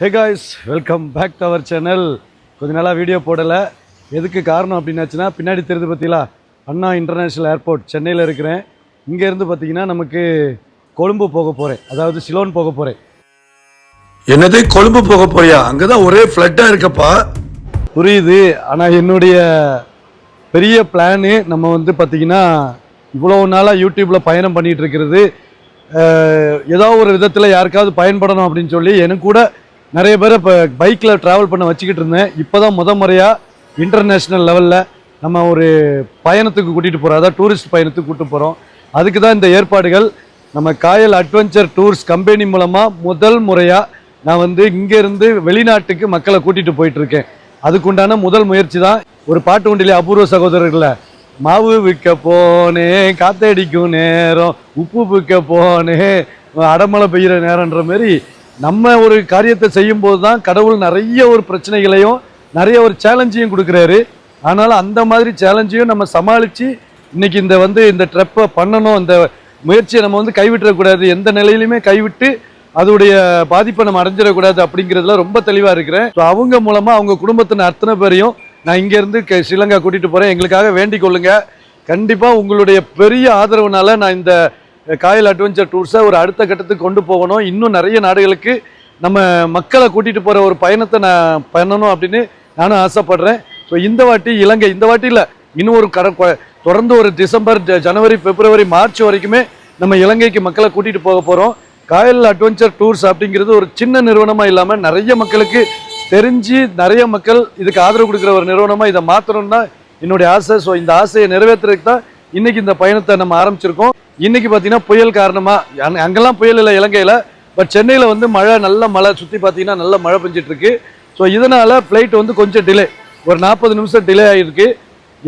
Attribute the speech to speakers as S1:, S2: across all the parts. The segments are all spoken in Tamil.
S1: Hey guys welcome back to our channel கொஞ்ச நாளாக வீடியோ போடலை. எதுக்கு காரணம் அப்படின்னாச்சுன்னா பின்னாடி தெரியுது பார்த்தீங்களா? அண்ணா இன்டர்நேஷ்னல் ஏர்போர்ட் சென்னையில் இருக்கிறேன். இங்கேருந்து பார்த்தீங்கன்னா நமக்கு கொழும்பு போக போகிறேன் அதாவது சிலோன் போக போகிறேன்
S2: என்னது கொழும்பு போக போறியா? அங்கதான் ஒரே ஃப்ளட்டா இருக்கப்பா.
S1: புரியுது. ஆனால் என்னுடைய பெரிய பிளானு நம்ம வந்து பார்த்திங்கன்னா இவ்வளோ நாளாக யூடியூப்பில் பயணம் பண்ணிகிட்டு இருக்கிறது. அஹ், ஏதோ ஒரு விதத்தில் யாருக்காவது பயன்படணும் அப்படின்னு சொல்லி எனக்கு கூட நிறைய பேர் இப்போ பைக்கில் ட்ராவல் பண்ண வச்சுக்கிட்டு இருந்தேன். இப்போ தான் முத முறையாக இன்டர்நேஷ்னல் லெவலில் நம்ம ஒரு பயணத்துக்கு கூட்டிகிட்டு போகிறோம் அதாவது டூரிஸ்ட் பயணத்துக்கு கூட்டு போகிறோம் அதுக்கு தான் இந்த ஏற்பாடுகள். நம்ம காயல் அட்வென்ச்சர் டூர்ஸ் கம்பெனி மூலமாக முதல் முறையாக நான் வந்து இங்கேருந்து வெளிநாட்டுக்கு மக்களை கூட்டிகிட்டு போயிட்டுருக்கேன். அதுக்குண்டான முதல் முயற்சி தான் ஒரு பாட்டு உண்டிலே அபூர்வ சகோதரர்களை மாவு விற்க போனே காத்தடிக்கும் நேரம் உப்பு விற்க போனே அடமழை பெய்கிற நேரன்ற மாதிரி நம்ம ஒரு காரியத்தை செய்யும்போது தான் கடவுள் நிறைய ஒரு பிரச்சனைகளையும் நிறைய ஒரு சேலஞ்சையும் கொடுக்குறாரு. ஆனாலும் அந்த மாதிரி சேலஞ்சையும் நம்ம சமாளித்து இன்னைக்கு இந்த வந்து இந்த ட்ரெப்பை பண்ணணும் இந்த முயற்சியை நம்ம வந்து கைவிட்டுறக்கூடாது. எந்த நிலையிலுமே கைவிட்டு அதோடைய பாதிப்பை நம்ம அடைஞ்சிடக்கூடாது அப்படிங்கிறதுல ரொம்ப தெளிவாக இருக்கிறேன். ஸோ அவங்க மூலமாக அவங்க குடும்பத்தின் அத்தனை பேரையும் நான் இங்கேருந்து க ஸ்ரீலங்கா கூட்டிகிட்டு போகிறேன் எங்களுக்காக வேண்டிக் கொள்ளுங்கள் கண்டிப்பாக உங்களுடைய பெரிய ஆதரவுனால நான் இந்த காயல் அட்வென்ச்சர் டூர்ஸை ஒரு அடுத்த கட்டத்துக்கு கொண்டு போகணும். இன்னும் நிறைய நாடுகளுக்கு நம்ம மக்களை கூட்டிகிட்டு போகிற ஒரு பயணத்தை நான் பண்ணணும் அப்படின்னு நானும் ஆசைப்படுறேன். ஸோ இந்த வாட்டி இலங்கை இந்த வாட்டி இல்லை இன்னும் ஒரு கட தொடர்ந்து ஒரு டிசம்பர் ஜ- ஜனவரி பிப்ரவரி மார்ச் வரைக்குமே நம்ம இலங்கைக்கு மக்களை கூட்டிகிட்டு போக போகிறோம் காயல் அட்வென்ச்சர் டூர்ஸ் அப்படிங்கிறது ஒரு சின்ன நிறுவனமாக இல்லாமல் நிறைய மக்களுக்கு தெரிஞ்சு நிறைய மக்கள் இதுக்கு ஆதரவு கொடுக்குற ஒரு நிறுவனமாக இதை மாற்றணும்னா என்னுடைய ஆசை. ஸோ இந்த ஆசையை நிறைவேற்றுறதுக்கு தான் இன்றைக்கி இந்த பயணத்தை நம்ம ஆரம்பிச்சிருக்கோம். இன்னைக்கு பார்த்தீங்கன்னா புயல் காரணமாக அங்கெல்லாம் புயல் இல்லை இலங்கையில் பட் சென்னையில் வந்து மழை நல்ல மழை சுற்றி பார்த்தீங்கன்னா நல்ல மழை பெஞ்சிட்ருக்கு. ஸோ இதனால் ஃப்ளைட் வந்து கொஞ்சம் டிலே ஒரு நாற்பது நிமிஷம் டிலே ஆகிருக்கு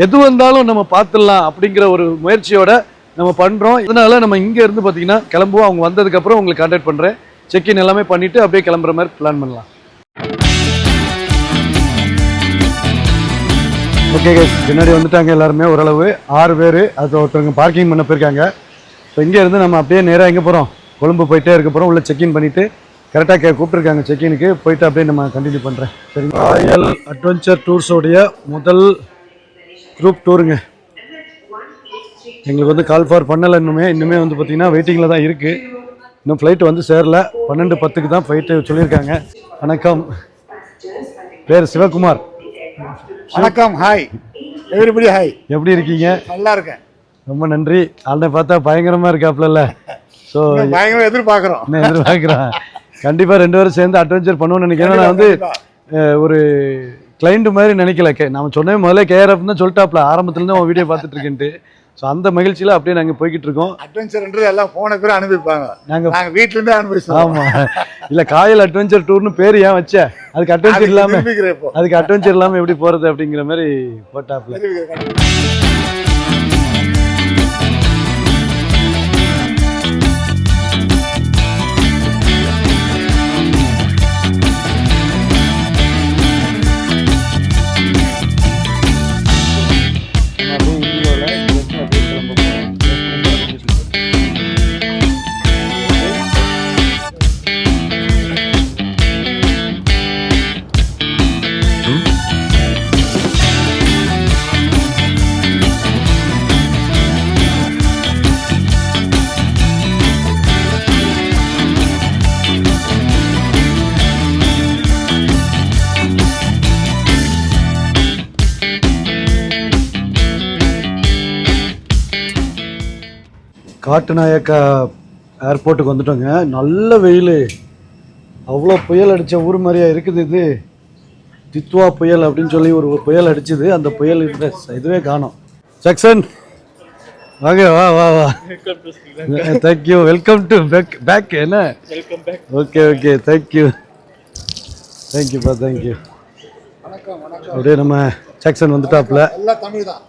S1: எது வந்தாலும் நம்ம பார்த்துடலாம் அப்படிங்கிற ஒரு முயற்சியோட நம்ம பண்ணுறோம் இதனால் நம்ம இங்கேருந்து பார்த்தீங்கன்னா கிளம்புவோம். அவங்க வந்ததுக்கப்புறம் உங்களுக்கு கான்டாக்ட் பண்ணுறேன் செக்இன் எல்லாமே பண்ணிவிட்டு அப்படியே கிளம்புற மாதிரி பிளான் பண்ணலாம். ஓகே பின்னாடி வந்துட்டாங்க எல்லாருமே ஓரளவு. ஆறு பேர் அது ஒருத்தவங்க பார்க்கிங் பண்ண போயிருக்காங்க. ஸோ இங்கே இருந்து நம்ம அப்படியே நேராக எங்கே போகிறோம் கொழும்பு போயிட்டே இருக்க போகிறோம் உள்ளே செக்இன் பண்ணிவிட்டு கரெக்டாக கே கூப்பிட்டுருக்காங்க செக்இனுக்கு போயிட்டு அப்படியே நம்ம கண்டினியூ பண்ணுறேன் சரிங்க ராயல் அட்வென்ச்சர் டூர்ஸோடைய முதல் குரூப் டூருங்க எங்களுக்கு வந்து கால் ஃபார் பண்ணலை இன்னுமே. இன்னுமே வந்து பார்த்தீங்கன்னா வெயிட்டிங்கில் தான் இருக்குது இன்னும் ஃப்ளைட் வந்து சேரல. பன்னெண்டு பத்துக்கு தான் ஃப்ளைட்டு சொல்லியிருக்காங்க. வணக்கம். பேர் சிவகுமார்.
S3: வணக்கம். ஹாய் எவ்ரிபடி ஹாய்
S1: எப்படி இருக்கீங்க?
S3: நல்லா இருக்கேன்.
S1: ரொம்ப நன்றி. ஆள்னை பார்த்தா பயங்கரமாக இருக்காப்புல ஸோ
S3: பயங்கரம் எதிர்பார்க்குறோம்.
S1: என்ன எதிர்பார்க்குறேன் கண்டிப்பாக ரெண்டு பேரும் சேர்ந்து அட்வென்ச்சர் பண்ணுவோம்னு நினைக்கிறேன். நான் வந்து ஒரு கிளைண்ட் மாதிரி நினைக்கல. கே நம்ம சொன்னே முதல்ல கேஆர்எஃப் தான் சொல்லிட்டாப்ல. ஆரம்பத்துலேருந்து அவன் வீடியோ பார்த்துட்டு இருக்கேன்ட்டு ஸோ அந்த மகிழ்ச்சியில் அப்படியே நாங்கள் போய்கிட்டு இருக்கோம்
S3: அட்வென்ச்சர்ன்றது எல்லாம் போன பேர் அனுப்பிப்பாங்க
S1: நாங்கள்
S3: நாங்க வீட்ல இருந்தே அனுப்பிச்சோம்
S1: ஆமாம் இல்லை காயல் அட்வென்ச்சர் டூர்னு பேர் ஏன் வச்ச? அதுக்கு அட்வென்ச்சர் இல்லாமல் அதுக்கு அட்வென்ச்சர் இல்லாமல் எப்படி போகிறது அப்படிங்கிற மாதிரி போட்டாப்ல. காட்டுநாயக்கா ஏர்போர்ட்டுக்கு வந்துட்டோங்க. நல்ல வெயில். அவ்வளோ புயல் அடித்த ஊர் மாதிரியா இருக்குது இது. தித்வா புயல் அப்படின்னு சொல்லி ஒரு புயல் அடிச்சுது. அந்த புயல் இருந்த இதுவே காணோம். ஜக்சன் வாங்க வா வா வா. Thank you welcome to back back என்ன? ஓகே ஓகே தேங்க்யூ தேங்க்யூப்பா தேங்க்யூ அப்படியே நம்ம ஜாக்சன் வந்துட்டாப்ல.
S3: தமிழ். தான்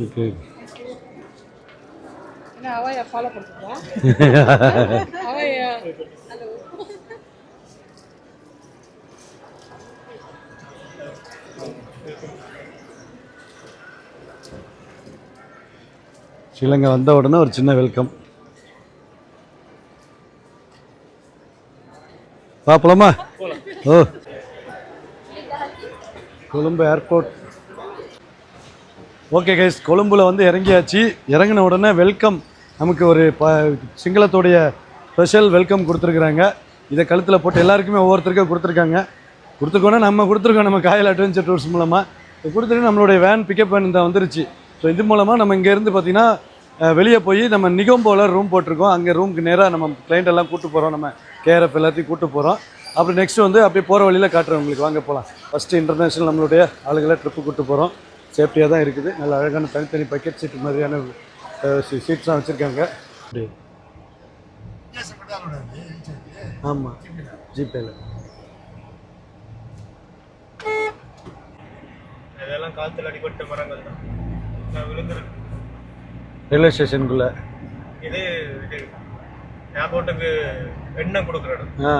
S1: ஓகே
S4: என்ன அவையா ஃபாலோ பண்ணுறீங்களா அவையா.
S1: ஸ்ரீலங்கா வந்த உடனே ஒரு சின்ன வெல்கம் பார்ப்பலாமா ஓ. கொழும்பு ஏர்போர்ட் ஓகே கைஸ் கொழும்புல வந்து இறங்கியாச்சு. இறங்கின உடனே வெல்கம் நமக்கு ஒரு ப சிங்களத்துடைய ஸ்பெஷல் வெல்கம் கொடுத்துருக்குறாங்க. இதை கழுத்தில் போட்டு எல்லாருக்குமே ஒவ்வொருத்தருக்கும் கொடுத்துருக்காங்க. கொடுத்துருக்கோன்னா நம்ம கொடுத்துருக்கோம். நம்ம காயல் அட்வென்ச்சர் டூர்ஸ் மூலமாக கொடுத்துட்டு நம்மளுடைய வேன் பிக்கப் வேன் தான் வந்துருச்சு. ஸோ இது மூலமாக நம்ம இங்கேருந்து பார்த்திங்கன்னா வெளியே போய் நம்ம நிகம்போவில் ரூம் போட்டிருக்கோம். அங்கே ரூமுக்கு நேராக நம்ம கிளைண்ட் எல்லாம் கூப்பிட்டு போகிறோம் நம்ம கேஆர்எஃப் எல்லாத்தையும் கூப்பிட்டு போகிறோம் அப்புறம் நெக்ஸ்ட் வந்து அப்படியே போகிற வழியில் காட்டுறேன் உங்களுக்கு. வாங்க போகலாம் ஃபஸ்ட்டு இன்டர்நேஷ்னல் நம்மளுடைய ஆளுகளை ட்ரிப்பு கூப்பிட்டு போகிறோம் சேஃப்டியாக தான் இருக்குது. நல்ல அழகான தனித்தனி பக்கெட் சீட் மாதிரியான சீட்ஸ்லாம் வச்சுருக்காங்க. ஆமாம் ஜிபேல.
S5: இதெல்லாம் காத்துல அடிபட்ட மரங்கள் தான். நான் விழுந்துருக்கு
S1: ரயில்வே ஸ்டேஷனுக்குள்ளே
S5: இது இது ஏர்போர்ட்டுக்கு எண்ணெய் கொடுக்குற இடம்.
S1: ஆ.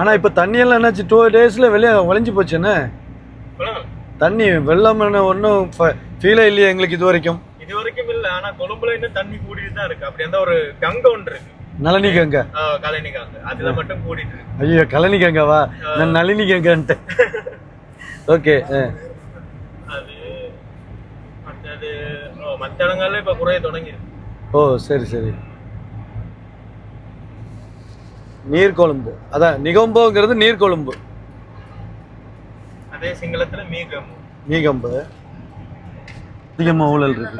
S1: ஆனால் இப்போ தண்ணியெல்லாம் என்னாச்சு? டூ டேஸில் வெளியே வளைஞ்சு போச்சு என்ன? தண்ணி வெள்ளம் ஒன்றும் ஃபீலே இல்லையா எங்களுக்கு இது வரைக்கும்.
S5: இது வரைக்கும் இல்ல ஆனா கொழும்புல இன்னும் தண்ணி கூடிட்டு தான் இருக்கு. அப்படி அந்த ஒரு கங்க ஒன்று இருக்கு.
S1: நளினி கங்கா
S5: கலைனி கங்க அதுல மட்டும் கூடிட்டு இருக்கு.
S1: ஐயோ கழனி கங்காவா நான் நளினி கங்கான்ட்டு ஓகே
S5: அது மற்றது ஓ, மத்த இடங்கள்ல இப்ப குறைய தொடங்கிருக்கு
S1: ஓ சரி சரி. நீர்கொழும்பு. அதான் நிகம்போங்கிறது நீர்கொழும்பு.
S5: அதே சிங்களத்துல மீகம்
S1: மீகம்பு. அதிகமாக ஊழல் இருக்கு.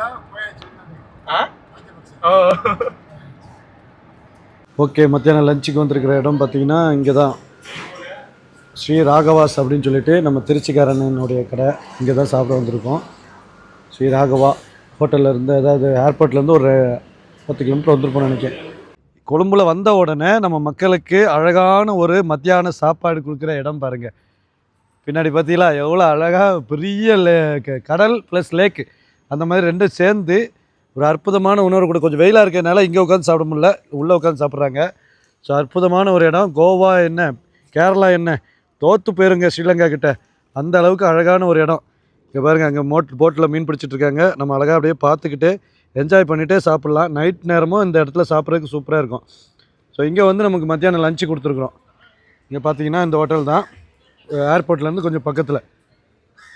S1: ஓகே மத்தியானம் லஞ்சுக்கு வந்திருக்கிற இடம் பார்த்தீங்கன்னா இங்கே தான் ஸ்ரீ ராகவாஸ் அப்படின்னு சொல்லிட்டு நம்ம திருச்சிக்காரனுடைய கடை இங்கே தான் சாப்பிட வந்திருக்கோம். ஸ்ரீ ராகவா ஹோட்டல்ல இருந்து அதாவது ஏர்போர்ட்லேருந்து ஒரு பத்து கிலோமீட்டர் வந்திருப்போம்னு நினைக்கிறேன். கொழும்புல வந்த உடனே நம்ம மக்களுக்கு அழகான ஒரு மத்தியான சாப்பாடு கொடுக்குற இடம் பாருங்க. பின்னாடி பார்த்தீங்களா? எவ்வளோ அழகாக பெரிய லே க- கடல் ப்ளஸ் லேக்கு அந்த மாதிரி ரெண்டும் சேர்ந்து ஒரு அற்புதமான உணவு கூட. கொஞ்சம் வெயிலாக இருக்கிறதுனால இங்கே உட்காந்து சாப்பிட முடியல. உள்ளே உட்காந்து சாப்பிட்றாங்க. ஸோ அற்புதமான ஒரு இடம். கோவா என்ன? கேரளா என்ன? தோற்று போயிருங்க ஸ்ரீலங்கா கிட்ட. அந்த அளவுக்கு அழகான ஒரு இடம். இங்கே பாருங்க அங்கே மோட் போட்டில் மீன் பிடிச்சிட்டு இருக்காங்க. நம்ம அழகாக அப்படியே பார்த்துக்கிட்டு என்ஜாய் பண்ணிகிட்டே சாப்பிட்லாம். நைட் நேரமும் இந்த இடத்துல சாப்பிட்றதுக்கு சூப்பராக இருக்கும். ஸோ இங்கே வந்து நமக்கு மத்தியானம் லஞ்சு கொடுத்துருக்குறோம். இங்கே பார்த்தீங்கன்னா இந்த ஹோட்டல் தான். ஏர்போர்ட்லேருந்து கொஞ்சம் பக்கத்தில்.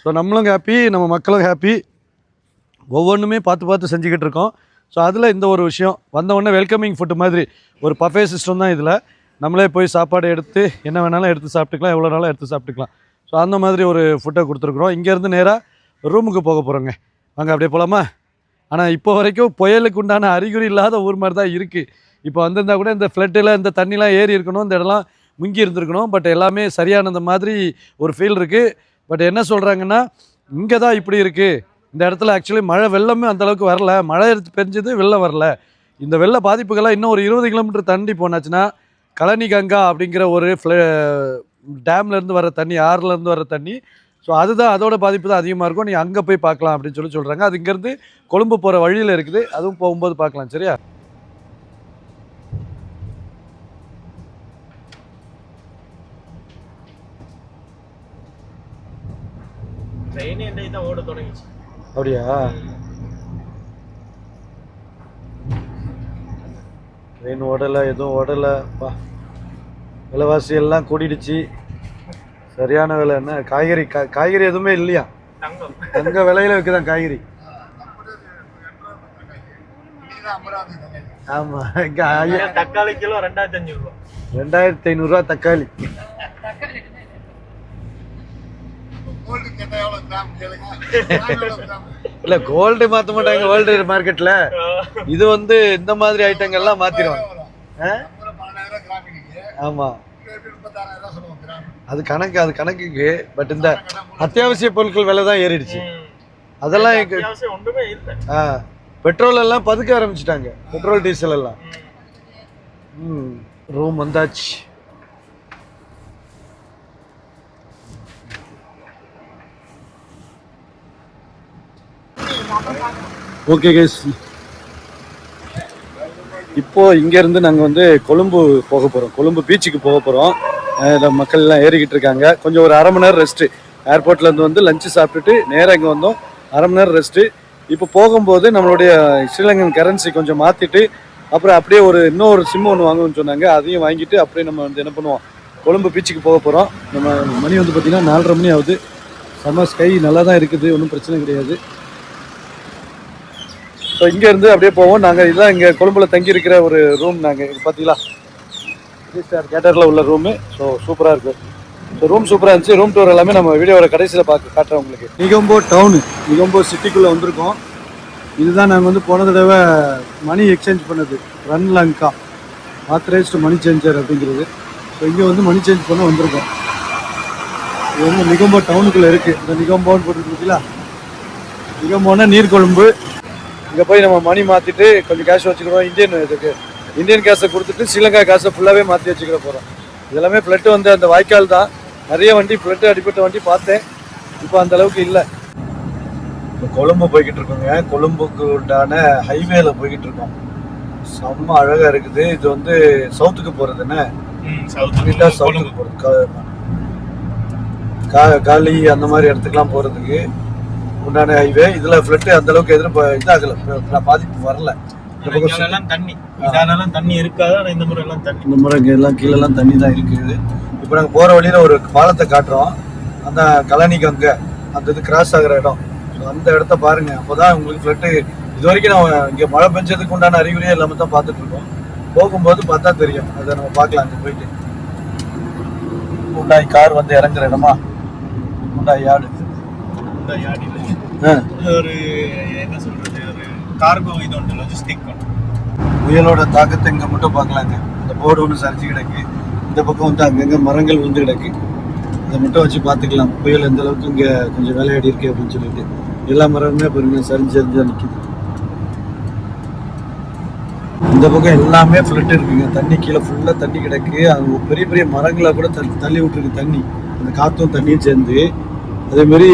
S1: ஸோ நம்மளும் ஹாப்பி நம்ம மக்களும் ஹாப்பி ஒவ்வொன்றுமே பார்த்து பார்த்து செஞ்சுக்கிட்டு இருக்கோம். ஸோ அதில் இந்த ஒரு விஷயம் வந்தவொடனே வெல்கமிங் ஃபுட்டு மாதிரி. ஒரு பஃபே சிஸ்டம் தான் இதில். நம்மளே போய் சாப்பாடு எடுத்து என்ன வேணாலும் எடுத்து சாப்பிட்டுக்கலாம் எவ்வளோ நாளும் எடுத்து சாப்பிட்டுக்கலாம். ஸோ அந்த மாதிரி ஒரு ஃபுட்டை கொடுத்துருக்குறோம். இங்கேருந்து நேராக ரூமுக்கு போக போகிறோங்க வாங்க அப்படியே போகலாமா ஆனால் இப்போ வரைக்கும் புயலுக்கு உண்டான அறிகுறி இல்லாத ஊர் மாதிரி தான் இருக்குது இப்போ வந்திருந்தா கூட இந்த ஃப்ளட்டில் இந்த தண்ணிலாம் ஏறி இருக்கணும் இந்த இடம்லாம் முங்கி இருந்திருக்கணும் பட் எல்லாமே சரியானது மாதிரி ஒரு ஃபீல் இருக்குது பட் என்ன சொல்கிறாங்கன்னா இங்கே தான் இப்படி இருக்குது இந்த இடத்துல ஆக்சுவலி மழை வெள்ளமே அந்த அளவுக்கு வரல. மழை பெஞ்சது வெள்ளம் வரல. இந்த வெள்ள பாதிப்புகள்லாம் இன்னும் ஒரு இருபது கிலோமீட்டர் தாண்டி போனாச்சுன்னா கழனி கங்கா அப்படிங்கிற ஒரு ஃப்ள டேம்லேருந்து வர தண்ணி ஆறுலேருந்து வர தண்ணி. ஸோ அதுதான் அதோட பாதிப்பு தான் அதிகமாக இருக்கும். நீ அங்கே போய் பார்க்கலாம் அப்படின்னு சொல்லி சொல்கிறாங்க அது இங்கேருந்து கொழும்பு போகிற வழியில் இருக்குது. அதுவும் போகும்போது பார்க்கலாம் சரியா?
S5: ட்ரெயின் என்னை தான் ஓட தொடங்கிச்சு.
S1: அப்படியா? ட்ரெயின் ஓடலை எதுவும் ஓடலை. பா விலைவாசி எல்லாம் கூடிடுச்சு. சரியான விலை என்ன? காய்கறி கா- காய்கறி எதுவுமே இல்லையா? தங்க விலையில விற்குதான் காய்கறி. ஆமா
S5: தக்காளி கிலோ ரெண்டாயிரத்தி ரூபா.
S1: ரெண்டாயிரத்தி ஐநூறுரூவா தக்காளி. இல்ல கோல்டு மாத்த மாட்டாங்க வேர்ல்டு மார்க்கெட்ல இது வந்து இந்த மாதிரி ஐட்டங்கள்லாம்
S3: இன்னைக்கு
S1: ஆமா. அது கணக்கு அது கணக்குக்கு பட் இந்த அத்தியாவசிய பொருட்கள் விலை தான் ஏறிடுச்சு. அதெல்லாம் ஆ. பெட்ரோல் எல்லாம் பதுக்க ஆரம்பிச்சிட்டாங்க. பெட்ரோல் டீசல் எல்லாம். ம். ரூம் வந்தாச்சு. ஓகே கைஸ் இப்போ இங்கேருந்து நாங்கள் வந்து கொழும்பு போக போகிறோம் கொழும்பு பீச்சுக்கு போக போகிறோம் மக்கள் எல்லாம் ஏறிக்கிட்டு இருக்காங்க. கொஞ்சம் ஒரு அரை மணி நேரம் ரெஸ்ட்டு ஏர்போர்ட்லேருந்து வந்து லஞ்சு சாப்பிட்டுட்டு நேராக இங்கே வந்தோம். அரை மணி நேரம் ரெஸ்ட்டு இப்போ போகும்போது நம்மளுடைய ஸ்ரீலங்கன் கரன்சி கொஞ்சம் மாற்றிட்டு அப்புறம் அப்படியே ஒரு இன்னொரு சிம் ஒன்று வாங்கணும்னு சொன்னாங்க. அதையும் வாங்கிட்டு அப்படியே நம்ம வந்து என்ன பண்ணுவோம்? கொழும்பு பீச்சுக்கு போக போகிறோம் நம்ம மணி வந்து பார்த்திங்கன்னா நாலரை மணி ஆகுது. செம்ம ஸ்கை நல்லா தான் இருக்குது. ஒன்றும் பிரச்சனை கிடையாது. ஸோ இங்கேருந்து அப்படியே போவோம். நாங்கள் இதெல்லாம் இங்கே கொழும்புல தங்கியிருக்கிற ஒரு ரூம் நாங்கள் இது பார்த்தீங்களா த்ரீ ஸ்டார் கேட்டரில் உள்ள ரூமு ஸோ சூப்பராக இருக்குது ஸோ ரூம் சூப்பராக இருந்துச்சு. ரூம் டூர் எல்லாமே நம்ம வீடியோவோட கடைசியில் பார்க்க காட்டுறோம் உங்களுக்கு. நிகம்போ டவுனு நிகம்போ சிட்டிக்குள்ளே வந்திருக்கோம். இதுதான் நாங்கள் வந்து போன தடவை மணி எக்ஸ்சேஞ்ச் பண்ணது. Run Lanka authorised money changer அப்படிங்கிறது. ஸோ இங்கே வந்து மணி சேஞ்ச் பண்ண வந்திருக்கோம். இது வந்து நிகம்போ டவுனுக்குள்ளே இருக்குது இந்த நிகம்போன்னு போட்டுருக்கீங்களா? நிகம்போன்னா நீர்கொழும்பு. இங்கே போய் நம்ம மணி மாற்றிட்டு கொஞ்சம் கேஷ் வச்சுக்கிறோம் இந்தியன் இதுக்கு. இந்தியன் கேஷை கொடுத்துட்டு ஸ்ரீலங்கா காசை ஃபுல்லாகவே மாற்றி வச்சுக்கிற போகிறோம் இதெல்லாமே ஃப்ளட்டு வந்து அந்த வாய்க்கால் தான். நிறைய வண்டி ஃப்ளட்டு அடிப்பட்ட வண்டி பார்த்தேன். இப்போ அந்த அளவுக்கு இல்லை. இப்போ கொழும்பு போய்கிட்டு இருக்கோங்க. கொழும்புக்கு உண்டான ஹைவேல போய்கிட்டு இருக்கோம். செம்ம அழகா இருக்குது. இது வந்து சவுத்துக்கு போறது என்ன? சவுத்துக்கு கா- காலி அந்த மாதிரி இடத்துக்குலாம் போறதுக்கு. உண்டான ஹைவே இதுல ஃபிளட் அந்த அளவுக்கு எதிர்ப்பு இதாகல. பாதிப்பு வரல.
S5: தண்ணி. இதனால தண்ணி இருக்காது? இந்த முறை எல்லாம் தண்ணி.
S1: இந்த முறை எல்லாம் தண்ணி தான் இருக்குது. இப்போ நாங்கள் போற வழியில ஒரு பாலத்தை காட்டுறோம். அந்த கலனிக்கு அங்க அந்த இது கிராஸ் ஆகுற இடம். ஸோ அந்த இடத்த பாருங்க. அப்போதான் உங்களுக்கு ஃப்ளட்டு இது வரைக்கும் நம்ம இங்க மழை பெஞ்சதுக்கு உண்டான அறிகுறியே எல்லாமே தான் பார்த்துட்டு இருக்கோம். போகும்போது பார்த்தா தெரியும். அதை நம்ம பார்க்கலாம். அங்கே போயிட்டு. உண்டாய் கார் வந்து இறங்குற இடமா? உண்டாய் யாடு
S5: இந்த யாடியில ஒரு என்ன சொல்றது ஒரு கார்கோ இது உண்டு லாஜிஸ்டிக்
S1: புயலோட தாக்கத்தை இங்கே மட்டும் பார்க்கலாங்க. இந்த போர்டு ஒன்று சரிஞ்சு கிடக்கு. இந்த பக்கம் வந்து அங்கங்கே மரங்கள் வந்து கிடக்கு. இதை மட்டும் வச்சு பார்த்துக்கலாம். புயல் எந்த அளவுக்கு இங்கே கொஞ்சம் வேலையாடி இருக்கு அப்படின்னு சொல்லிட்டு. எல்லா மரமுமே பாருங்க சரிஞ்சு சரிஞ்சா நிற்குது இந்த பக்கம் எல்லாமே ஃப்ளட் இருக்குங்க. தண்ணி கீழே ஃபுல்லாக தண்ணி கிடக்கு. அது பெரிய பெரிய மரங்களை கூட தள்ளி தள்ளி விட்டுருக்கு தண்ணி. அந்த காற்றும் தண்ணியும் சேர்ந்து அதேமாரி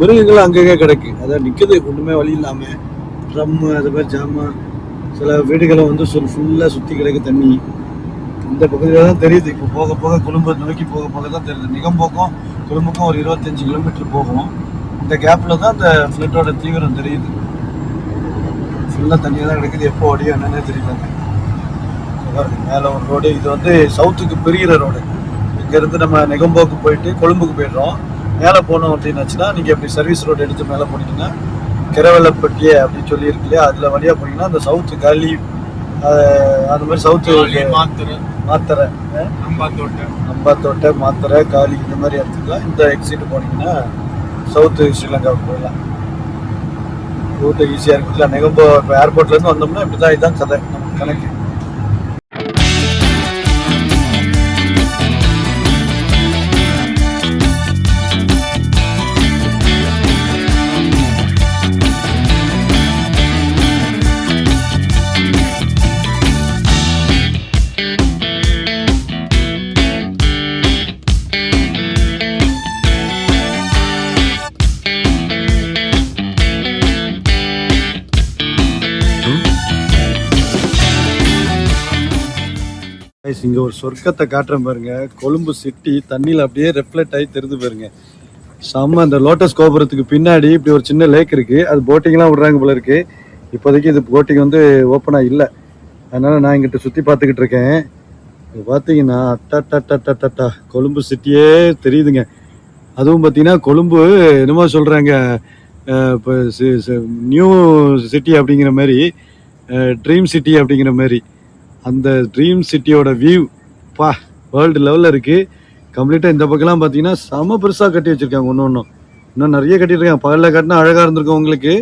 S1: மிருகங்கள் அங்கங்கே கிடக்கு. அதான் நிற்குது ஒன்றுமே வழி இல்லாமல் ட்ரம்மு அது மாதிரி ஜாமான் சில வீடுகளும் வந்து சொல் ஃபுல்லாக சுற்றி கிடக்கு தண்ணி. இந்த பகுதியில் தான் தெரியுது. இப்போ போக போக குழும்பு நோக்கி போக போக தான் தெரியுது. நிகம்போக்கும் கொழும்புக்கும் ஒரு இருபத்தஞ்சு கிலோமீட்டர் போகும். இந்த கேப்பில் தான் அந்த ஃப்ளட்டோட தீவிரம் தெரியுது. ஃபுல்லாக தண்ணியாக தான் கிடக்குது. எப்போ அடியோ என்னன்னே தெரியல. மேலே ஒரு ரோடு. இது வந்து சவுத்துக்கு பிரிகிற ரோடு. இங்கேருந்து நம்ம நிகம்போக்கு போயிட்டு கொழும்புக்கு போயிடுறோம். மேலே போனோம் அப்படின்னாச்சுன்னா நீங்கள் எப்படி சர்வீஸ் ரோடு எடுத்து மேலே போனீங்கன்னா கிரவலப்பட்டியே அப்படின்னு சொல்லி இருக்கு இல்லையா? அதில் வழியாக போனீங்கன்னா அந்த சவுத்து காலி அந்த மாதிரி சவுத்து
S5: மாத்திரை.
S1: மாத்தரை.
S5: அம்பாத்தோட்டை.
S1: மாத்தரை காலி இந்த மாதிரி இடத்துக்குலாம் இந்த எக்ஸிட் போனீங்கன்னா சவுத்து ஸ்ரீலங்காவுக்கு போயிடலாம். ரூட்டு ஈஸியாக இருக்குல்ல நெகம்போ இப்போ ஏர்போர்ட்லேருந்து வந்தோம்னா இப்படி தான் இதுதான் கதை. நம்ம கணக்கு. இங்கே ஒரு சொர்க்கத்தை காட்டுறேன் பாருங்க. கொழும்பு சிட்டி தண்ணியில் அப்படியே ரெஃப்ளெக்ட் ஆகி தெரிந்து பாருங்க. செம்ம அந்த லோட்டஸ் கோபுரத்துக்கு பின்னாடி இப்படி ஒரு சின்ன லேக் இருக்குது அது போட்டிங்லாம் விடுறாங்க போல இருக்கு. இப்போதைக்கு இது போட்டிங் வந்து ஓப்பனாக இல்லை. அதனால் நான் இங்கிட்ட சுற்றி பார்த்துக்கிட்டு இருக்கேன். இப்போ பார்த்தீங்கன்னா அட்டா கொழும்பு சிட்டியே தெரியுதுங்க. அதுவும் பார்த்தீங்கன்னா கொழும்பு என்னமோ சொல்கிறாங்க இப்போ நியூ சிட்டி அப்படிங்கிற மாதிரி ட்ரீம் சிட்டி அப்படிங்கிற மாதிரி. அந்த ட்ரீம் சிட்டியோட வியூ பா வேர்ல்டு லெவலில் இருக்குது கம்ப்ளீட்டாக இந்த பக்கம்லாம் பார்த்தீங்கன்னா செம பெருசாக கட்டி வச்சுருக்காங்க ஒன்று ஒன்றும் இன்னும் நிறைய கட்டியிருக்காங்க. பகலில் கட்டினா அழகாக இருந்திருக்கும் உங்களுக்கு.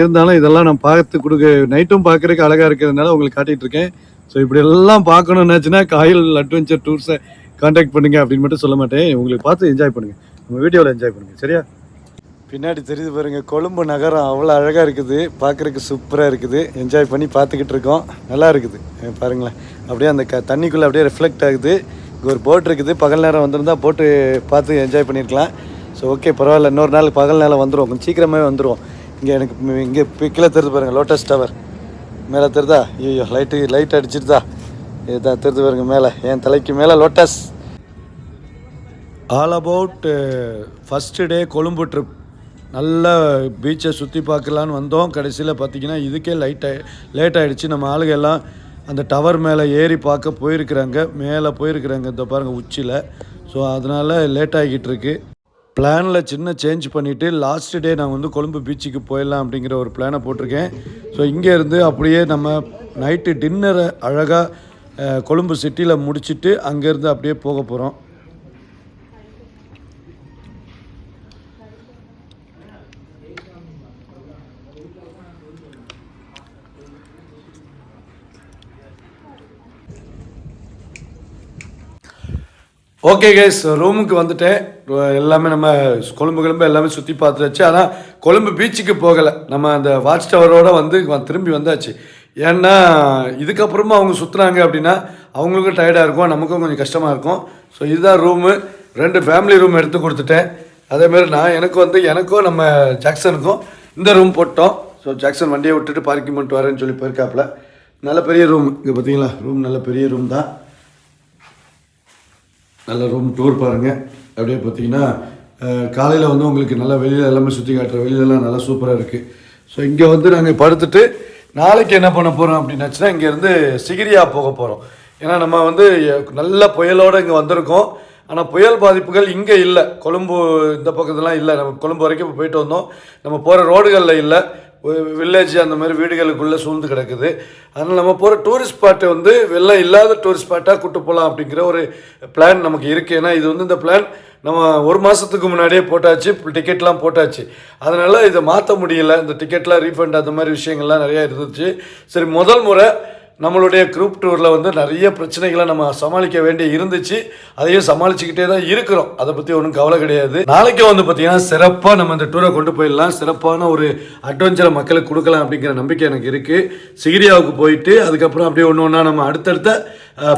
S1: இருந்தாலும் இதெல்லாம் நான் பார்த்து கொடுக்க நைட்டும் பார்க்குறதுக்கு அழகாக இருக்கிறதுனால உங்களுக்கு காட்டிகிட்டு இருக்கேன். ஸோ இப்படி எல்லாம் பார்க்கணுன்னாச்சுன்னா காயல் அட்வென்ச்சர் டூர்ஸை காண்டாக்ட் பண்ணுங்க அப்படின்னு மட்டும் சொல்ல மாட்டேன். உங்களுக்கு பார்த்து என்ஜாய் பண்ணுங்கள் நம்ம வீடியோவில் என்ஜாய் பண்ணுங்கள் சரியா? பின்னாடி தெரியுது பாருங்க கொழும்பு நகரம் அவ்வளோ அழகாக இருக்குது. பார்க்குறதுக்கு சூப்பராக இருக்குது. என்ஜாய் பண்ணி பார்த்துக்கிட்டு இருக்கோம். நல்லா இருக்குது. பாருங்களேன். அப்படியே அந்த க தண்ணிக்குள்ளே அப்படியே ரிஃப்ளெக்ட் ஆகுது. இங்கே ஒரு போட் இருக்குது. பகல் நேரம் வந்திருந்தா போட்டு பார்த்து என்ஜாய் பண்ணியிருக்கலாம் ஸோ ஓகே பரவாயில்ல. இன்னொரு நாள் பகல் நேரம் வந்துடும் கொஞ்சம் சீக்கிரமே வந்துடும் இங்கே எனக்கு இங்கே கீழே தெரிஞ்சு பாருங்கள் லோட்டஸ் டவர் மேலே தெரியுதா? ஐயோ லைட்டு லைட் அடிச்சிருதா? இதான் தெரிஞ்சு பாருங்க மேலே. என் தலைக்கு மேலே lotus all about first day Colombo trip நல்ல பீச்சை சுற்றி பார்க்கலான்னு வந்தோம். கடைசியில் பார்த்தீங்கன்னா இதுக்கே லைட் ஆகி லேட் ஆகிடுச்சு நம்ம ஆளுங்க எல்லாம் அந்த டவர் மேலே ஏறி பார்க்க போயிருக்கிறாங்க. மேலே போயிருக்கிறாங்க. இந்த பாருங்கள் உச்சியில். ஸோ அதனால் லேட் ஆகிக்கிட்டு இருக்கு. பிளானில் சின்ன சேஞ்ச் பண்ணிவிட்டு லாஸ்ட் டே நான் வந்து கொழும்பு பீச்சுக்கு போயிடலாம் அப்படிங்கிற ஒரு பிளானை போட்டிருக்கேன். ஸோ இங்கேருந்து அப்படியே நம்ம நைட்டு டின்னரை அழகாக கொழும்பு சிட்டியில் முடிச்சுட்டு அங்கேருந்து அப்படியே போக போகிறோம் ஓகே கைஸ் ரூமுக்கு வந்துட்டேன். எல்லாமே நம்ம கொழும்பு கிளம்பு எல்லாமே சுற்றி பார்த்துருச்சு ஆனால் கொழும்பு பீச்சுக்கு போகலை. நம்ம அந்த வாட்ச் டவரோடு வந்து திரும்பி வந்தாச்சு. ஏன்னா இதுக்கப்புறமா அவங்க சுற்றுனாங்க அப்படின்னா அவங்களுக்கும் டயர்டாக இருக்கும். நமக்கும் கொஞ்சம் கஷ்டமாக இருக்கும். ஸோ இதுதான் ரூமு ரெண்டு ஃபேமிலி ரூம் எடுத்து கொடுத்துட்டேன். அதேமாரி நான் எனக்கு வந்து எனக்கும் நம்ம ஜாக்சனுக்கும் இந்த ரூம் போட்டோம். ஸோ ஜாக்சன் வண்டியை விட்டுட்டு பார்க்கிங் பண்ணிட்டு வரேன்னு சொல்லி போயிருக்காப்புல. நல்ல பெரிய ரூம் இங்கே பார்த்தீங்களா? ரூம் நல்ல பெரிய ரூம் தான். நல்ல ரூம் டூர் பாருங்கள் அப்படியே பார்த்தீங்கன்னா காலையில் வந்து உங்களுக்கு நல்லா வெளியில் எல்லாமே சுற்றி காட்டுற வெளியிலலாம் நல்லா சூப்பராக இருக்குது ஸோ இங்கே வந்து நாங்கள் படுத்துட்டு நாளைக்கு என்ன பண்ண போகிறோம் அப்படின்னாச்சுன்னா இங்கேருந்து சிகிரியா போக போகிறோம் ஏன்னா நம்ம வந்து நல்ல புயலோடு இங்கே வந்திருக்கோம். ஆனால் புயல் பாதிப்புகள் இங்கே இல்லை. கொழும்பு இந்த பக்கத்துலாம் இல்லை. நம்ம கொழும்பு வரைக்கும் போயிட்டு வந்தோம். நம்ம போகிற ரோடுகளில் இல்லை. வில்லேஜ் அந்த மாதிரி வீடுகளுக்குள்ளே சூழ்ந்து கிடக்குது. அதனால் நம்ம போகிற டூரிஸ்ட் ஸ்பாட்டை வந்து வெள்ளம் இல்லாத டூரிஸ்ட் ஸ்பாட்டாக கூட்டு போகலாம் அப்படிங்கிற ஒரு பிளான் நமக்கு இருக்குது ஏன்னா இது வந்து இந்த பிளான் நம்ம ஒரு மாதத்துக்கு முன்னாடியே போட்டாச்சு டிக்கெட்லாம் போட்டாச்சு. அதனால் இதை மாற்ற முடியல. இந்த டிக்கெட்லாம் ரீஃபண்ட் அந்த மாதிரி விஷயங்கள்லாம் நிறையா இருந்துச்சு. சரி முதல் முறை நம்மளுடைய குரூப் டூரில் வந்து நிறைய பிரச்சனைகளை நம்ம சமாளிக்க வேண்டி இருந்துச்சு. அதையும் சமாளிச்சுக்கிட்டே தான் இருக்கிறோம். அதை பற்றி ஒன்றும் கவலை கிடையாது. நாளைக்கு வந்து பார்த்திங்கன்னா சிறப்பாக நம்ம இந்த டூரை கொண்டு போயிடலாம். சிறப்பான ஒரு அட்வென்ச்சரை மக்களுக்கு கொடுக்கலாம் அப்படிங்கிற நம்பிக்கை எனக்கு இருக்குது சிகிரியாவுக்கு போயிட்டு அதுக்கப்புறம் அப்படியே ஒன்று ஒன்றா நம்ம அடுத்தடுத்த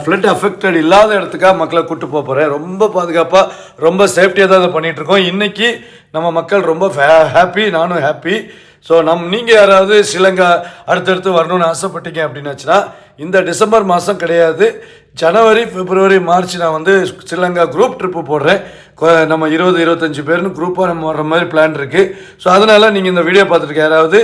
S1: ஃப்ளட் அஃபெக்டட் இல்லாத இடத்துக்காக மக்களை கூட்டு போக போகிறேன் ரொம்ப பாதுகாப்பாக ரொம்ப சேஃப்டியாக தான் அதை பண்ணிகிட்ருக்கோம் இருக்கோம். நம்ம மக்கள் ரொம்ப ஹாப்பி நானும் ஹாப்பி ஸோ நம் நீங்கள் யாராவது ஸ்ரீலங்கா அடுத்தடுத்து வரணும்னு ஆசைப்பட்டீங்க அப்படின்னாச்சுன்னா இந்த டிசம்பர் மாதம் கிடையாது. ஜனவரி பிப்ரவரி மார்ச் நான் வந்து ஸ்ரீலங்கா குரூப் ட்ரிப்பு போடுறேன். நம்ம இருபது இருபத்தஞ்சி பேர்னு குரூப்பாக நம்ம வர்ற மாதிரி பிளான் இருக்குது ஸோ அதனால் நீங்கள் இந்த வீடியோ பார்த்துருக்க யாராவது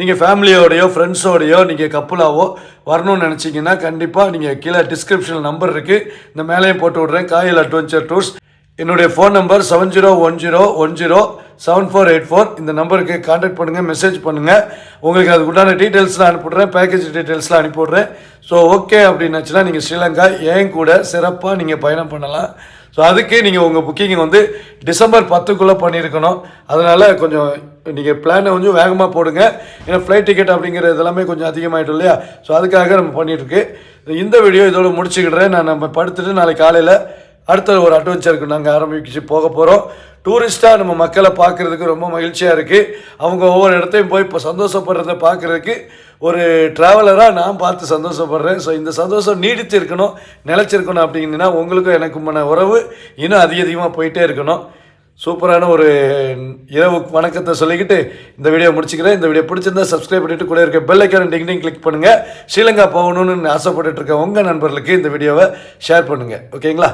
S1: நீங்கள் ஃபேமிலியோடையோ ஃப்ரெண்ட்ஸோடையோ நீங்கள் கப்புலாவோ வரணும்னு நினச்சிங்கன்னா கண்டிப்பாக நீங்கள் கீழே டிஸ்கிரிப்ஷனில் நம்பர் இருக்குது இந்த மேலேயும் போட்டு விட்றேன். காயல் அட்வென்ச்சர் டூர்ஸ் என்னுடைய phone number seven zero one zero one zero seven four eight four இந்த நம்பருக்கு காண்டாக்ட் பண்ணுங்கள் மெசேஜ் பண்ணுங்கள் உங்களுக்கு அதுக்கு உண்டான டீட்டெயில்ஸ்லாம் அனுப்பிவிட்றேன் பேக்கேஜ் டீட்டெயில்ஸ்லாம் அனுப்பிவிட்றேன் ஸோ ஓகே அப்படின்னாச்சுன்னா நீங்கள் ஸ்ரீலங்கா ஏன் கூட சிறப்பாக நீங்கள் பயணம் பண்ணலாம். ஸோ அதுக்கு நீங்கள் உங்கள் புக்கிங் வந்து டிசம்பர் பத்துக்குள்ளே பண்ணியிருக்கணும். அதனால் கொஞ்சம் நீங்கள் பிளானை கொஞ்சம் வேகமாக போடுங்க. ஏன்னா ஃப்ளைட் டிக்கெட் அப்படிங்கிறது எல்லாமே கொஞ்சம் அதிகமாகிடும் இல்லையா? ஸோ அதுக்காக நம்ம பண்ணிகிட்ருக்கு இந்த வீடியோ இதோட முடிச்சுக்கிடுறேன். நான் நம்ம படுத்துட்டு நாளைக்கு காலையில் அடுத்த ஒரு அட்வென்ச்சருக்கு நாங்கள் ஆரம்பிச்சு போக போகிறோம் டூரிஸ்ட்டாக நம்ம மக்களை பார்க்குறதுக்கு ரொம்ப மகிழ்ச்சியாக இருக்குது அவங்க ஒவ்வொரு இடத்தையும் போய் இப்போ சந்தோஷப்படுறத பார்க்குறதுக்கு ஒரு ட்ராவலராக நான் பார்த்து சந்தோஷப்படுறேன். ஸோ இந்த சந்தோஷம் நீடித்து இருக்கணும் நிலச்சிருக்கணும் அப்படிங்கன்னா உங்களுக்கும் எனக்குமான உறவு இன்னும் அதிக அதிகமாக போயிட்டே இருக்கணும். சூப்பரான ஒரு இரவு வணக்கத்தை சொல்லிக்கிட்டு இந்த வீடியோ முடிச்சுக்கிறேன். இந்த வீடியோ பிடிச்சிருந்தா சப்ஸ்கிரைப் பண்ணிட்டு கூட இருக்க பெல் ஐக்கான டிங் டிங் கிளிக் பண்ணுங்கள் ஸ்ரீலங்கா போகணும்னு ஆசைப்பட்டுட்டு இருக்க உங்கள் நண்பர்களுக்கு இந்த வீடியோவை ஷேர் பண்ணுங்கள் ஓகேங்களா